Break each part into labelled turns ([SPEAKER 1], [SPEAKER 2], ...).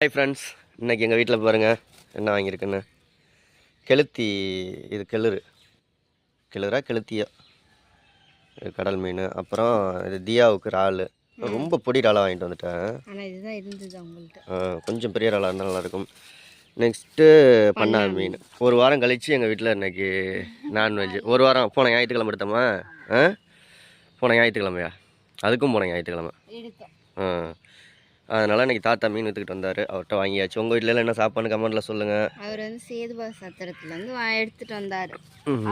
[SPEAKER 1] Hi friends இன்னைக்கு எங்கள் வீட்டில் பாருங்கள் என்ன வாங்கியிருக்குன்னு. கெளுத்தி இது கெளுரு கெளுரா கெளுத்தியா? இது கடல் மீன். அப்புறம் இது தியாவுக்கு இறால். ரொம்ப பொடி இறாலாக வாங்கிட்டு வந்துட்டேன். கொஞ்சம் பெரிய இறாலாக இருந்தால் நல்லாயிருக்கும். நெக்ஸ்ட்டு பண்ணா மீன். ஒரு வாரம் கழித்து எங்கள் வீட்டில் இன்னைக்கு நான்வெஜ் ஒரு வாரம் போன ஞாயிற்றுக்கிழமை எடுத்தோமா? ஆ? போன ஞாயிற்றுக்கிழமையா? அதுக்கும் போன ஞாயிற்றுக்கிழமை. ஆ. அதனால் இன்னைக்கு தாத்தா மீன் விற்றுக்கிட்டு வந்தார். அவர்கிட்ட வாங்கியாச்சு. உங்கள் வீட்டில் என்ன சாப்பாடு கமெண்ட்டில் சொல்லுங்கள்
[SPEAKER 2] அவர் வந்து சேதுபா சத்திரத்துலேருந்து வா எடுத்துட்டு வந்தார்.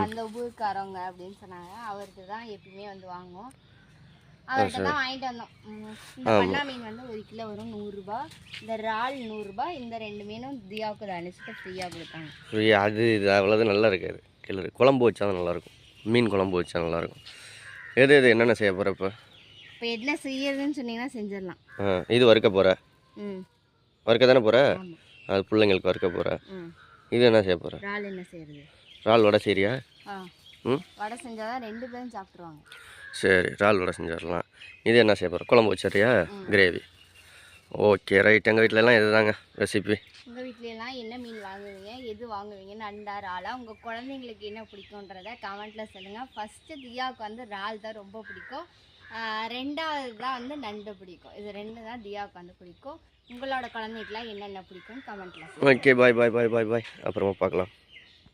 [SPEAKER 2] அந்த ஊருக்காரவங்க அப்படின்னு சொன்னாங்க. அவர்கிட்ட தான் எப்பயுமே வந்து வாங்குவோம். அவர்கிட்ட தான் வாங்கிட்டு வந்தோம். ம், இந்த பண்ணா மீன் வந்து ஒரு கிலோ வரும் நூறுரூபா இந்த இறால் நூறுரூபா இந்த ரெண்டு மீனும் தியாவுக்கு அனுப்பிச்சிட்டு ஃப்ரீயாக கொடுத்தாங்க.
[SPEAKER 1] ஃப்ரீ அது இது அவ்வளோது நல்லா இருக்காது கிளறு குழம்பு வச்சா தான் நல்லாயிருக்கும் மீன் குழம்பு வச்சா நல்லாயிருக்கும் எது எது என்னென்ன செய்ய போகிற இப்போ
[SPEAKER 2] என்ன செய்யறதுன்னு சொன்னீங்கன்னா செஞ்சிடலாம்.
[SPEAKER 1] ஆ இது வறுக்க போகிற
[SPEAKER 2] ம்.
[SPEAKER 1] வறுக்க தானே போகிற அது பிள்ளைங்களுக்கு வறுக்க போகிற
[SPEAKER 2] ம்
[SPEAKER 1] இது என்ன செய்ய போகிற
[SPEAKER 2] இறால் என்ன செய்யறது?
[SPEAKER 1] இறால் வடை சரியா
[SPEAKER 2] ஆ.
[SPEAKER 1] ம்?
[SPEAKER 2] வடை செஞ்சால் தான் ரெண்டு பேரும் சாப்பிட்ருவாங்க
[SPEAKER 1] சரி இறால் வடை செஞ்சிடலாம். இது என்ன செய்ய போகிற குழம்பு வச்சிடுறியா? கிரேவி. Okay right. எங்கள் வீட்டிலலாம் இதுதாங்க ரெசிபி
[SPEAKER 2] உங்கள் வீட்லலாம் என்ன மீன் வாங்குவீங்க எது வாங்குவீங்க நண்டா இறாலா? உங்கள் குழந்தைங்களுக்கு என்ன பிடிக்குன்றத கமெண்ட்டில் சொல்லுங்கள் ஃபஸ்ட்டு தியாவுக்கு வந்து இறால் தான் ரொம்ப பிடிக்கும். ரெண்டாவது தான் வந்து நண்டு பிடிக்கும். இது ரெண்டு தான் தியாவுக்கு வந்து பிடிக்கும். உங்களோட குழந்தைக்கெலாம் என்னென்ன பிடிக்கும் கமெண்ட்டில்
[SPEAKER 1] ஓகே பாய் பாய் பாய் பாய் பாய் அப்புறமா பார்க்கலாம்.